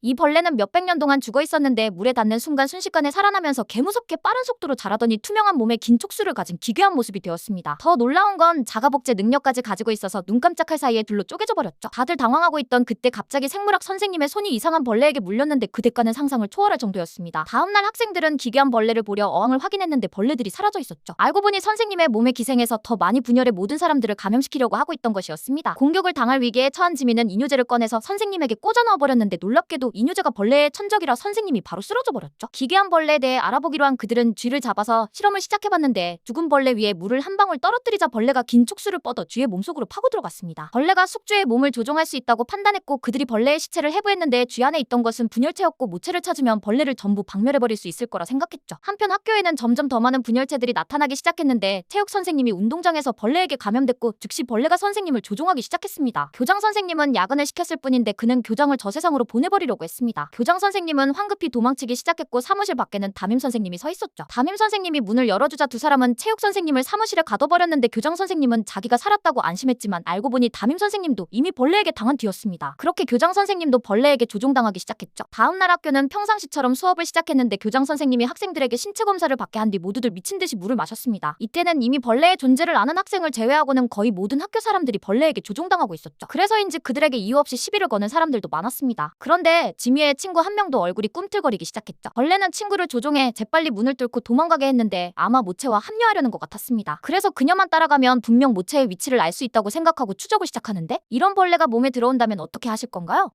이 벌레는 몇백 년 동안 죽어 있었는데 물에 닿는 순간 순식간에 살아나면서 개무섭게 빠른 속도로 자라더니 투명한 몸에 긴 촉수를 가진 기괴한 모습이 되었습니다. 더 놀라운 건 자가복제 능력까지 가지고 있어서 눈 깜짝할 사이에 둘로 쪼개져 버렸죠. 다들 당황하고 있던 그때 갑자기 생물학 선생님의 손이 이상한 벌레에게 물렸는데 그 대가는 상상을 초월할 정도였습니다. 다음날 학생들은 기괴한 벌레를 보려 어항을 확인했는데 벌레들이 사라져 있었죠. 알고 보니 선생님의 몸에 기생해서 더 많이 분열해 모든 사람들을 감염시키려고 하고 있던 것이었습니다. 공격을 당할 위기에 처한 지민은 이뇨제를 꺼내서 선생님에게 꽂아 넣어버렸는데 놀랍게도 이뇨제가 벌레의 천적이라 선생님이 바로 쓰러져 버렸죠. 기괴한 벌레에 대해 알아보기로 한 그들은 쥐를 잡아서 실험을 시작해봤는데 죽은 벌레 위에 물을 한 방울 떨어뜨리자 벌레가 긴 촉수를 뻗어 쥐의 몸속으로 파고 들어갔습니다. 벌레가 숙주의 몸을 조종할 수 있다고 판단했고 그들이 벌레의 시체를 해부했는데 쥐 안에 있던 것은 분열체였고 모체를 찾으면 벌레를 전부 박멸해버릴 수 있을 거라 생각했죠. 한편 학교에는 점점 더 많은 분열체들이 나타나기 시작했는데 체육 선생님이 운동장에서 벌레에게 감염됐고 즉시 벌레가 선생님을 조종하기 시작했습니다. 교장 선생님은 야근을 시켰을 뿐인데 그는 교장을 저 세상으로 보내버리려고 했습니다. 교장 선생님은 황급히 도망치기 시작했고 사무실 밖에는 담임 선생님이 서 있었죠. 담임 선생님이 문을 열어주자 두 사람은 체육 선생님을 사무실에 가둬버렸는데 교장 선생님은 자기가 살았다고 안심했지만 알고 보니 담임 선생님도 이미 벌레에게 당한 뒤였습니다. 그렇게 교장 선생님도 벌레에게 조종당하기 시작했죠. 다음날 학교는 평상시처럼 수업을 시작했는데 교장 선생님이 학생들에게 신체 검사를 받게 한 뒤 모두들 미친 듯이 물을 마셨습니다. 이때는 이미 벌레의 존재를 아는 학생을 제외하고는 거의 모든 학교 사람들이 벌레에게 조종당하고 있었죠. 그래서인지 그들에게 이유 없이 시비를 거는 사람들도 많았습니다. 그런 데 지미의 친구 한 명도 얼굴이 꿈틀거리기 시작했죠. 벌레는 친구를 조종해 재빨리 문을 뚫고 도망가게 했는데 아마 모체와 합류하려는 것 같았습니다. 그래서 그녀만 따라가면 분명 모체의 위치를 알 수 있다고 생각하고 추적을 시작하는데 이런 벌레가 몸에 들어온다면 어떻게 하실 건가요?